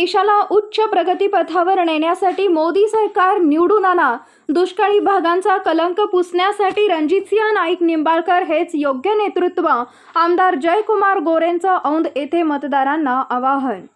देशाला उच्च प्रगतीपथावर नेण्यासाठी मोदी सरकार निवडून आणा. दुष्काळी भागांचा कलंक पुसण्यासाठी रणजितसिंह नाईक निंबाळकर हेच योग्य नेतृत्व. आमदार जयकुमार गोरेंचं औंध येथे मतदारांना आवाहन.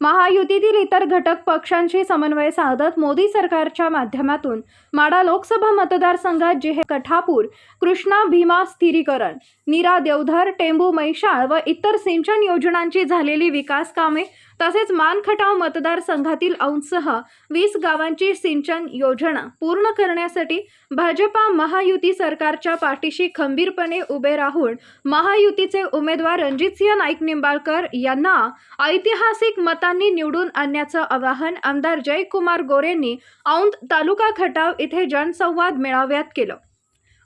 महायुतीतील इतर घटक पक्षांशी समन्वय साधत मोदी सरकारच्या माध्यमातून माडा लोकसभा मतदारसंघात जे कठापूर कृष्णा भीमा स्थिरीकरण नीरा देवधर टेंबू मैशाळ व इतर सिंचन योजनांची झालेली विकास कामे तसेच मानखटाव मतदारसंघातील औंसह वीस गावांची सिंचन योजना पूर्ण करण्यासाठी भाजपा महायुती सरकारच्या पाठीशी खंबीरपणे उभे राहून महायुतीचे उमेदवार रणजितसिंह नाईक निंबाळकर यांना ऐतिहासिक मतांनी निवडून आणण्याचं आवाहन आमदार जयकुमार गोरेंनी औंध तालुका खटाव इथे जनसंवाद मेळाव्यात केलं.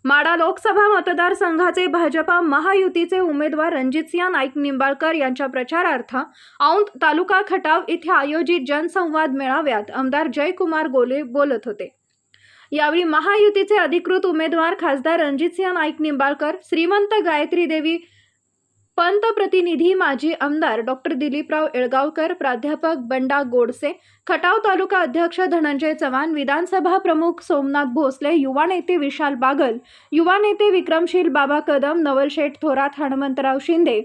माडा लोकसभा मतदारसंघाचे भाजपा महायुतीचे उमेदवार रणजितसिंह नाईक निंबाळकर यांच्या प्रचारार्थ औंध तालुका खटाव इथे आयोजित जनसंवाद मेळाव्यात आमदार जयकुमार गोले बोलत होते. यावेळी महायुतीचे अधिकृत उमेदवार खासदार रणजितसिंह नाईक निंबाळकर श्रीमंत गायत्री देवी पंतप्रतिनिधी माजी आमदार डॉक्टर दिलीपराव येळगावकर प्राध्यापक बंडा गोडसे खटाव तालुका अध्यक्ष धनंजय चव्हाण विधानसभा प्रमुख सोमनाथ भोसले युवा नेते विशाल बागल युवा नेते विक्रमशील बाबा कदम नवलशेठ थोरात हनुमंतराव शिंदे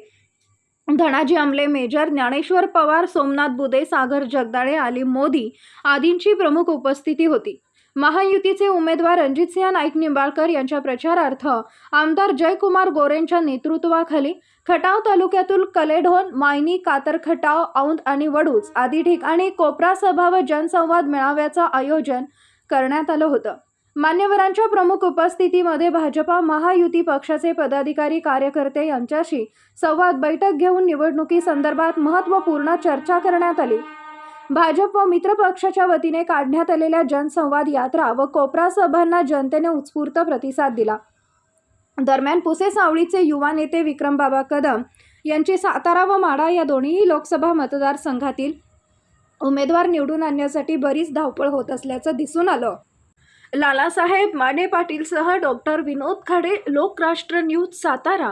धनाजी आमले मेजर ज्ञानेश्वर पवार सोमनाथ बुदे सागर जगदाळे आलिम मोदी आदींची प्रमुख उपस्थिती होती. महायुतीचे उमेदवार रणजितसिंह नाईक निंबाळकर यांच्या प्रचारार्थ आमदार जयकुमार गोरेंच्या नेतृत्वाखाली खटाव तालुक्यातील कलेढोन मायनी कातरखटाव औंद आणि वडूज आदी ठिकाणी कोपरा सभा व जनसंवाद मेळाव्याचं आयोजन करण्यात आलं होतं. मान्यवरांच्या प्रमुख उपस्थितीमध्ये भाजपा महायुती पक्षाचे पदाधिकारी कार्यकर्ते यांच्याशी संवाद बैठक घेऊन निवडणुकीसंदर्भात महत्त्वपूर्ण चर्चा करण्यात आली. भाजप व मित्र पक्षाच्या वतीने काढण्यात आलेल्या जनसंवाद यात्रा व कोपरा सभांना जनतेने उत्स्फूर्त प्रतिसाद दिला. दरम्यान पुसे सावळीचे युवा नेते विक्रमबाबा कदम यांची सातारा व माडा या दोन्ही लोकसभा मतदारसंघातील उमेदवार निवडून आणण्यासाठी बरीच धावपळ होत असल्याचं दिसून आलं. लालासाहेब माने पाटीलसह डॉक्टर विनोद खाडे लोकराष्ट्र न्यूज सातारा.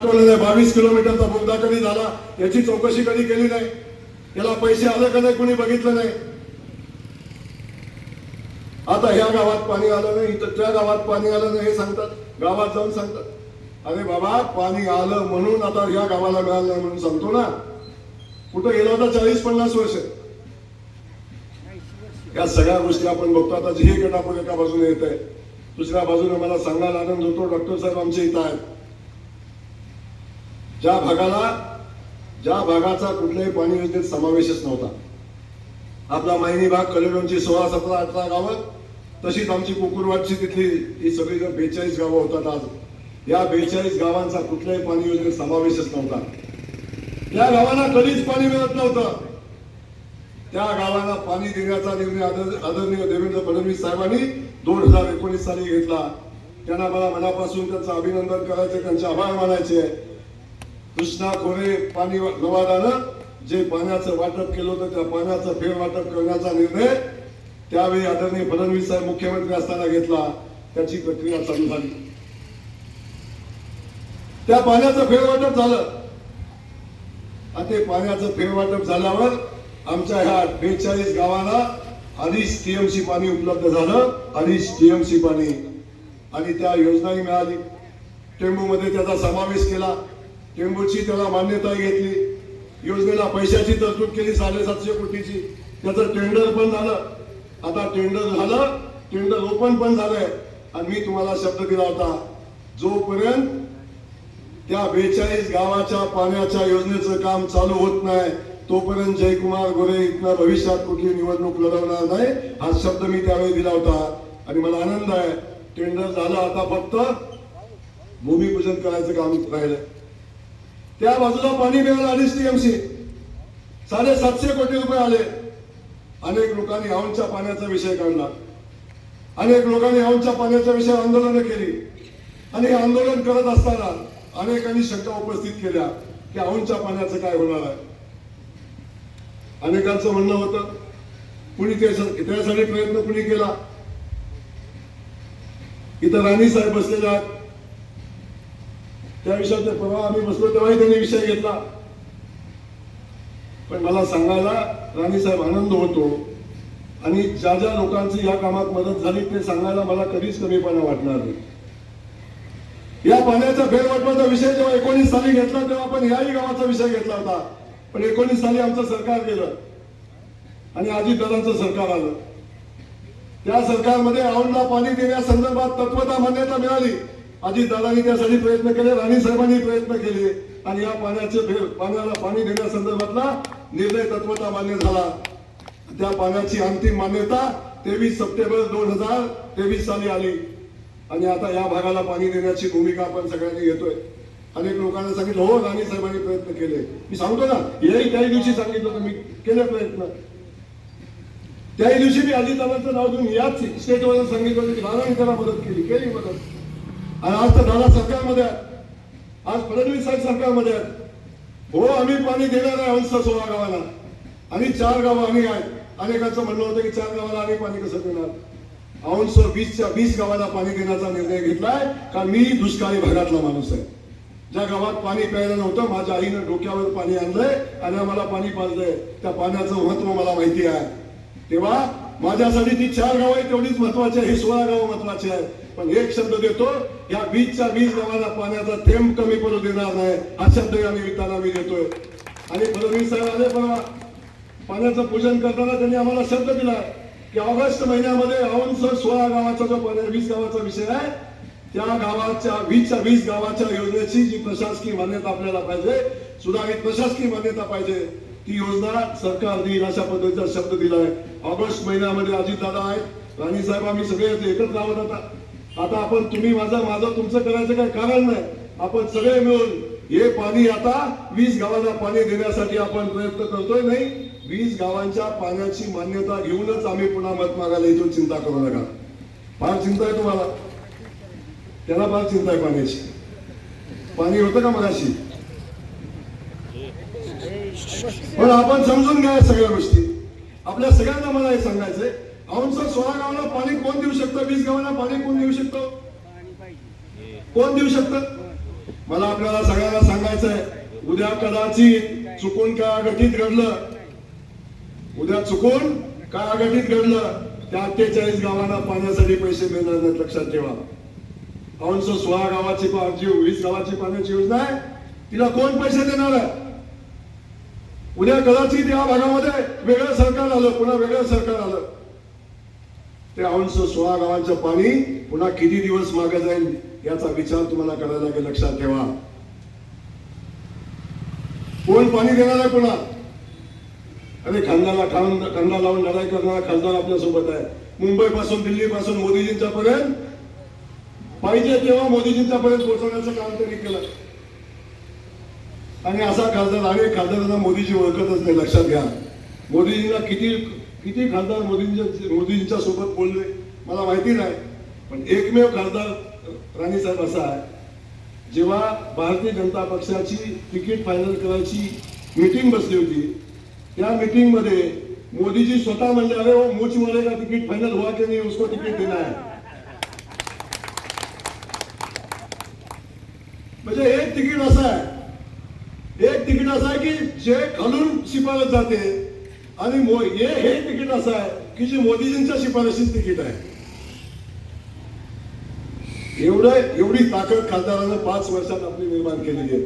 बावीस किलोमीटरचा मुद्दा कधी झाला याची चौकशी कधी केली नाही? याला पैसे आले का नाही कोणी बघितलं नाही? आता ह्या गावात पाणी आलं नाही इथं त्या गावात पाणी आलं नाही हे सांगतात. गावात जाऊन सांगतात. अरे बाबा पाणी आलं म्हणून आता ह्या गावाला मिळालं नाही म्हणून सांगतो ना. कुठं गेलो होता चाळीस पन्नास वर्ष. या सगळ्या गोष्टी आपण बघतो. आता जे हे गटापूर एका बाजूने येत आहे दुसऱ्या बाजूने मला सांगायला आनंद होतो. डॉक्टर साहेब आमच्या इथं आहेत. ज्या भागाला ज्या भागाचा कुठल्याही पाणी योजनेत समावेशच नव्हता. आपला मायनी भाग कलेडोनची सोळा सतरा अठरा गावं तशीच आमची कुकुरवाडची तिथली ही सगळी बेचाळीस गावं होतात आज या बेचाळीस गावांचा कुठल्याही पाणी योजनेत समावेशच नव्हता. त्या गावांना कधीच पाणी मिळत नव्हतं. त्या गावाला पाणी देण्याचा निर्णय आदर- आदरणीय देवेंद्र फडणवीस साहेबांनी दोन हजार एकोणीस साली घेतला. त्यांना मला मनापासून त्यांचं अभिनंदन करायचं त्यांचे आभार मानायचे. कृष्णा खोरे पाणी लवादानं जे पाण्याचं वाटप केलं होतं त्या पाण्याचं फेर वाटप करण्याचा निर्णय त्यावेळी आदरणीय फडणवीस साहेब मुख्यमंत्री असताना घेतला. त्याची प्रक्रिया चालू झाली. त्या पाण्याचं फेरवाटप झालं. आणि ते पाण्याचं फेरवाटप झाल्यावर आमच्या ह्या बेचाळीस गावाला अडीच टीएमसी पाणी उपलब्ध झालं. अडीच टीएमसी पाणी. आणि त्या योजनाही मिळाली. टेंबूमध्ये त्याचा समावेश केला. टेंबूची त्याला मान्यता घेतली. योजनेला पैशाची तरतूद केली साडेसातशे कोटीची. त्याचं टेंडर पण झालं. आता टेंडर झालं टेंडर ओपन पण झालंय. आणि मी तुम्हाला शब्द दिला होता जोपर्यंत त्या बेचाळीस गावाच्या पाण्याच्या योजनेचं काम चालू होत नाही तोपर्यंत जयकुमार गोरे इथनं भविष्यात कुठली निवडणूक लढवणार नाही हा शब्द मी त्यावेळी दिला होता. आणि मला आनंद आहे टेंडर झालं आता फक्त भूमिपूजन करायचं काम राहिलं त्या बाजूला पाणी मिळालं अडीच टीएमसी साडेसातशे कोटी रुपये आले. अनेक लोकांनी औंच्या पाण्याचा विषय काढला. अनेक लोकांनी औंच्या पाण्याच्या विषय आंदोलनं केली. आणि हे आंदोलन करत असताना अनेकांनी शंका उपस्थित केल्या की औंच्या पाण्याचं काय होणार आहे. अनेकांचं म्हणणं होतं कुणी त्यासाठी प्रयत्न कुणी केला? इथं राणी साहेब बसलेले आहेत. त्या विषयात परवा आम्ही बसलो तेव्हाही त्यांनी विषय घेतला. पण मला सांगायला राणी साहेब आनंद होतो. आणि ज्या ज्या लोकांची या कामात मदत झाली ते सांगायला मला कधीच कमीपणा वाटणार नाही. या पाण्याचा फेरवाटपाचा विषय जेव्हा एकोणीस साली घेतला तेव्हा आपण याही गावाचा विषय घेतला होता. पण एकोणीस साली आमचं सरकार गेलं. आणि अजितदादांचं सरकार आलं. त्या सरकारमध्ये औंधला पाणी देण्यासंदर्भात तत्वता मान्यता मिळाली. अजितदादांनी त्यासाठी प्रयत्न केले राणी साहेबांनी प्रयत्न केले. आणि या पाण्याचे फे- पाण्याला पाणी देण्यासंदर्भातला निर्णय तत्वता मान्य झाला. त्या पाण्याची अंतिम मान्यता तेवीस सप्टेंबर दोन हजार तेवीस साली आली. आणि आता या भागाला पाणी देण्याची भूमिका आपण सगळ्यांनी घेतोय. अनेक लोकांना सांगितलं हो राणी साहेबांनी प्रयत्न केले. मी सांगतो ना याही त्याही दिवशी सांगितलं होतं मी केले प्रयत्न. त्याही दिवशी मी अजितदादांचं नाव देऊन याच स्टेटवर सांगितलं की दादांनी त्याला मदत केली केली मदत. आणि आज तर दादा सरकारमध्ये आहेत. आज फडणवीस साहेब सरकारमध्ये आहेत. हो आम्ही पाणी देणार आहे अंश सोळा गावाला. आणि चार गावं आम्ही आहेत. अनेकांचं म्हणणं होतं की चार गावाला आम्ही पाणी कसं देणार? अंश वीसच्या वीस गावाला पाणी देण्याचा निर्णय घेतलाय का मी दुष्काळी भागातला माणूस आहे. ज्या गावात पाणी प्यायला नव्हतं माझ्या आईनं डोक्यावर पाणी आणलंय आणि आम्हाला पाणी पाजलंय. त्या पाण्याचं महत्त्व मला माहिती आहे. तेव्हा माझ्यासाठी ती चार गावं आहे तेवढीच महत्वाची आहे. हे सोळा गावं महत्वाची आहे पण एक शब्द देतो या वीसच्या वीज गावाला पाण्याचा थेंब कमी पडू देणार नाही हा शब्द या निमित्तानं मी देतोय. आणि फडणवीस साहेब आले परवा पाण्याचं पूजन करताना त्यांनी आम्हाला शब्द दिला की ऑगस्ट महिन्यामध्ये औंस सोळा गावाचा जो पाण्या वीज गावाचा विषय आहे त्या गावाच्या वीजच्या वीज गावाच्या योजनेची जी प्रशासकीय मान्यता आपल्याला पाहिजे सुधारित प्रशासकीय मान्यता पाहिजे ती योजना सरकार देईल अशा पद्धतीचा शब्द दिलाय. ऑगस्ट महिन्यामध्ये अजितदादा आहेत राणी साहेब आम्ही सगळे एकत्र आहोत आता. आता आपण तुम्ही माझा माझं तुमचं करायचं काही कारण नाही. आपण सगळे मिळून हे पाणी आता वीस गावांना पाणी देण्यासाठी आपण प्रयत्न करतोय. नाही वीस गावांच्या पाण्याची मान्यता घेऊनच आम्ही पुन्हा मत मागायला चिंता करू नका. फार चिंता आहे तुम्हाला? त्याला फार चिंता आहे पाण्याची. पाणी होतं का मगाशी? पण आपण समजून घ्या सगळ्या गोष्टी. आपल्या सगळ्यांना मला हे सांगायचंय. औंध सोळा गावाला पाणी कोण देऊ शकतं? वीस गावाला पाणी कोण देऊ शकतो? कोण देऊ शकतं? मला आपल्याला सगळ्यांना सांगायचंय उद्या कदाचित चुकून काय अघटित घडलं. उद्या चुकून काय अघटित घडलं त्या अठ्ठेचाळीस गावांना पाण्यासाठी पैसे मिळणार नाहीत लक्षात ठेवा. औंस सोळा गावाची पा- जी वीस गावाची पाण्याची योजना आहे तिला कोण पैसे देणार आहे? उद्या कदाचित या भागामध्ये वेगळं सरकार आलं पुन्हा वेगळं सरकार आलं. ते अंश सोळा गावांचं पाणी पुन्हा किती दिवस मागे जाईल याचा विचार तुम्हाला करायला लागेल लक्षात ठेवा. कोण पाणी देणार आहे पुन्हा? अरे खांद्याला खांद खांदा लावून लढाई करणारा खासदार आपल्यासोबत आहे. मुंबई पासून दिल्ली पासून मोदीजींच्या पर्यंत पाहिजे तेव्हा मोदीजींच्या पर्यंत पोहोचवण्याचं काम त्यांनी केलं. आणि असा खासदार अनेक खासदारांना मोदीजी ओळखतच नाही लक्षात घ्या. मोदीजींना किती किती खासदार मोदींच्या मोदींच्या सोबत बोलले मला माहिती नाही. पण एकमेव खासदार राणी साहेब असा आहे जेव्हा भारतीय जनता पक्षाची तिकीट फायनल करायची मीटिंग बसली होती त्या मीटिंगमध्ये मोदीजी स्वतः म्हणले अरे हो, वो मुझ वाले का तिकीट फायनल हुआ की नाही उसको तिकीट देना है. म्हणजे एक तिकीट असं आहे एक तिकीट असं आहे की जे खालून शिपायला जाते आणि मो- हे हे तिकीट असं आहे की जे मोदीजींच्या शिफारशीत तिकीट आहे. एवढं एवढी ताकद खासदारानं पाच वर्षात आपली निर्माण केलेली आहे.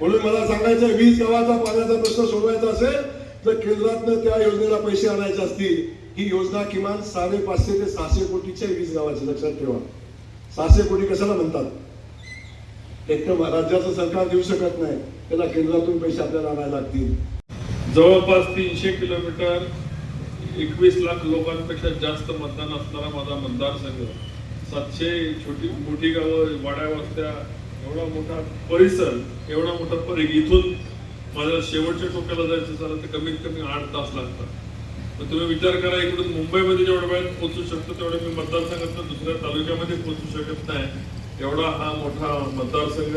म्हणून मला सांगायचं वीज गावाचा पाण्याचा प्रश्न सोडवायचा असेल तर केंद्रातनं त्या योजनेला पैसे आणायचे असतील ही योजना किमान साडेपाचशे ते सहाशे कोटीच्या वीज गावाची लक्षात ठेवा. सहाशे कोटी कशाला म्हणतात? एक तर राज्याचं सरकार देऊ शकत नाही त्याला केंद्रातून पैसे आपल्याला आणायला लागतील. जवळपास तीनशे किलोमीटर एकवीस लाख लोकांपेक्षा जास्त मतदान असणारा माझा मतदारसंघ. सातशे छोटी मोठी गावं वाड्या वस्त्या एवढा मोठा परिसर एवढा मोठा परिघ इथून माझ्या शेवटच्या टोक्याला जायचं झालं तर कमीत कमी आठ तास लागतात. मग तुम्ही विचार करा इकडून मुंबईमध्ये जेवढ्या वेळात पोहोचू शकतो तेवढ्या मी मतदारसंघात दुसऱ्या तालुक्यामध्ये पोहोचू शकत नाही. एवढा हा मोठा मतदारसंघ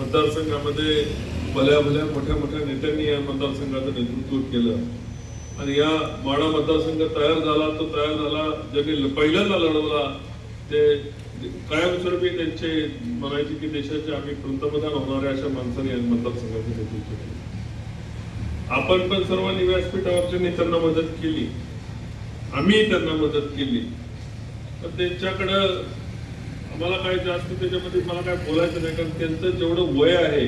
मतदारसंघामध्ये भल्या भल्या मोठ्या मोठ्या नेत्यांनी या मतदारसंघाचं नेतृत्व केलं. आणि या माडा मतदारसंघ तयार झाला तो तयार झाला ज्यांनी पहिल्यांदा लढवला ते कायमस्वरूपी त्यांचे म्हणायचे की देशाचे आम्ही पंतप्रधान होणाऱ्या अशा माणसाने या मतदारसंघाचे नेतृत्व केले. आपण पण सर्वांनी व्यासपीठावरच्या नेत्यांना मदत केली. आम्ही त्यांना मदत केली. पण त्यांच्याकडं आम्हाला काय जास्त त्याच्यामध्ये मला काय बोलायचं नाही कारण त्यांचं जेवढं वय आहे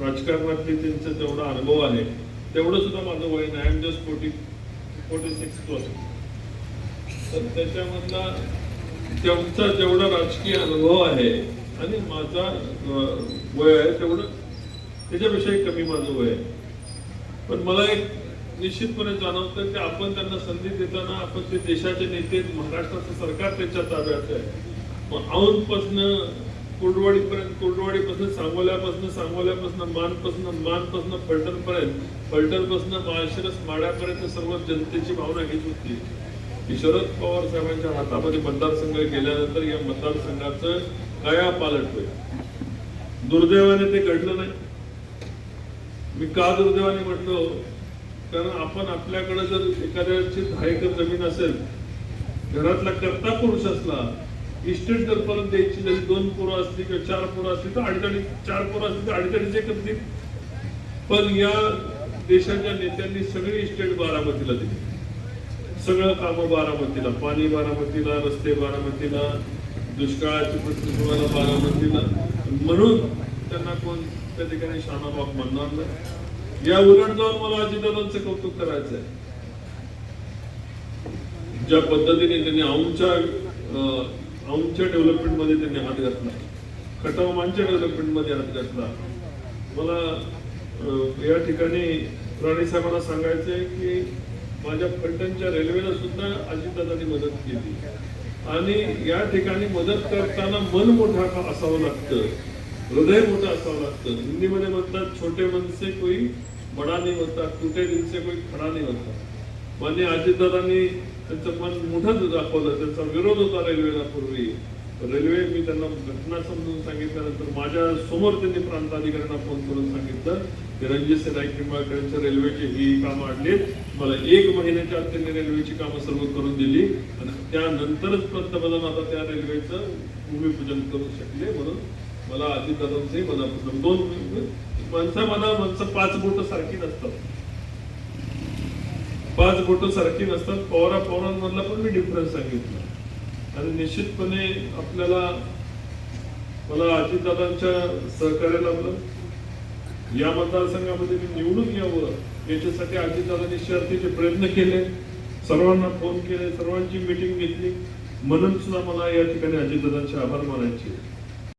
राजकारणातले त्यांचा जेवढा अनुभव आहे तेवढं सुद्धा माझं वय नाही. Am just forty forty six plus तर त्याच्यामधला त्यांचा जेवढा राजकीय अनुभव आहे आणि माझा वय आहे तेवढं त्याच्यापेक्षाही कमी माझं वय आहे. पण मला एक निश्चितपणे जाणवतं की आपण त्यांना संधी देताना आपण ते देशाचे नेते महाराष्ट्राचं सरकार त्यांच्या ताब्यात आहे. मग औंधपासनं कुर्डवाडीपर्यंत कुर्डवाडीपासून सांगोल्यापासून सांगोल्यापासून मानपासून मानपासून फलटणपर्यंत फलटणपासून माळशिरस माड्यापर्यंत सर्व जनतेची भावना हीच होती. की शरद पवार साहेबांच्या हातामध्ये मतदारसंघ गेल्यानंतर या मतदारसंघाचं काया पालट होईल दुर्दैवाने ते घडलं नाही. मी का दुर्दैवाने म्हटलो? कारण आपण आपल्याकडे जर एखाद्याची दहा एकर जमीन असेल घरातला कर्ता पुरुष असला इस्टेट जर परत द्यायची जरी दोन पोरं असली किंवा चार पोरं असली तर अडीचडीच चार पोरं असली तर अडीचडीच एकर पण या देशाच्या नेत्यांनी सगळी इस्टेट बारामतीला दिली. सगळं कामं बारामतीला पाणी बारामतीला रस्ते बारामतीला दुष्काळाची प्रतिक्रिया बारामतीला. म्हणून त्यांना कोण त्या ठिकाणी शानाबाग म्हणणार नाही. या उलट जाऊन मला अजितदादांचं कौतुक करायचं आहे. ज्या पद्धतीने त्यांनी औंच्या औंच्या डेव्हलपमेंटमध्ये त्यांनी हात घातला. खटावमानच्या डेव्हलपमेंटमध्ये हात घातला. मला या ठिकाणी राणे साहेबांना आहे की माझ्या फलटणच्या रेल्वेला सुद्धा अजितदादांनी मदत केली. आणि या ठिकाणी मदत करताना मन मोठा असावं लागतं? हृदय मोठं असावं लागतं. हिंदीमध्ये म्हणतात छोटे मनसे कोई बडा नाही होता छोटे दिनसे कोई खडा नाही होता. मान्य अजितदादांनी त्यांचं मन मोठंच दाखवलं. त्यांचा विरोध होता रेल्वेला पूर्वी. रेल्वे मी त्यांना घटना समजून सांगितल्यानंतर माझ्यासमोर त्यांनी प्रांताधिकाऱ्यांना फोन करून सांगितलं की रणजित नाईक निंबाळकरांच्या रेल्वेची ही कामं आणलीत मला एक महिन्याच्या आत त्यांनी रेल्वेची कामं सर्व करून दिली आणि त्यानंतरच पंतप्रधान आता त्या रेल्वेचं भूमिपूजन करू शकले म्हणून मला अजितदादांचंही मनापासून दोन माणसं मला माणसं पाच बोट सारखी नसतात. पाच बोट सारखी नसतात पवारा पवारांमधला पण मी डिफरन्स सांगितला. आणि निश्चितपणे आपल्याला मला अजितदादांच्या सहकार्य लाभलं. या मतदारसंघामध्ये मी निवडून यावं याच्यासाठी अजितदादांनी शर्तीचे प्रयत्न केले. सर्वांना फोन केले सर्वांची मिटिंग घेतली. म्हणून सुद्धा मला या ठिकाणी अजितदादांचे आभार मानायचे.